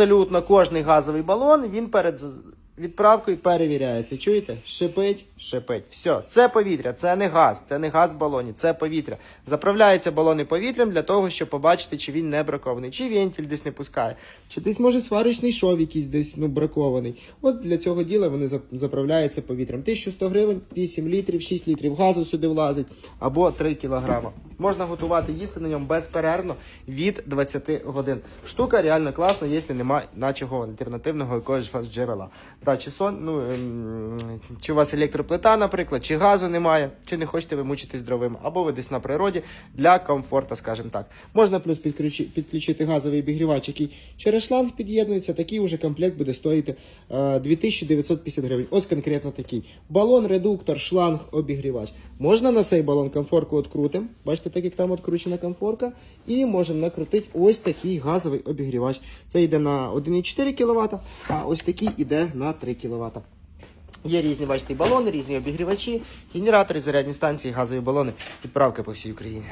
Абсолютно кожний газовий балон він перед відправкою перевіряється. Чуєте? Шипить, шипить. Все, це повітря, це не газ, це не газ в балоні, це повітря. Заправляються балони повітрям для того, щоб побачити, чи він не бракований, чи вентиль десь не пускає, чи десь може сварочний шов якийсь десь ну, бракований. От для цього діла вони заправляються повітрям. 1100 гривень, 8 літрів, 6 літрів газу сюди влазить, або 3 кілограма. Можна готувати їсти на ньому безперервно від 20 годин. Штука реально класна, якщо немає начого альтернативного якогось вас джерела. Та, чи сон, ну, ем, чи у вас електроплита, наприклад, чи газу немає, чи не хочете ви мучитись дровим, або ви десь на природі для комфорту, скажімо так. Можна плюс підключи, підключити газовий обігрівач, який через шланг під'єднується. Такий уже комплект буде стоїти е, 2950 гривень. Ось конкретно такий. Балон, редуктор, шланг, обігрівач. Можна на цей балон комфорку відкрутимо. Бачите, так як там відкручена комфорка. І можемо накрутити ось такий газовий обігрівач. Це йде на 1,4 кВт, а ось такий йде на 3 кВт. Є різні, бачите, балони, різні обігрівачі, генератори, зарядні станції, газові балони. Відправка по всій Україні.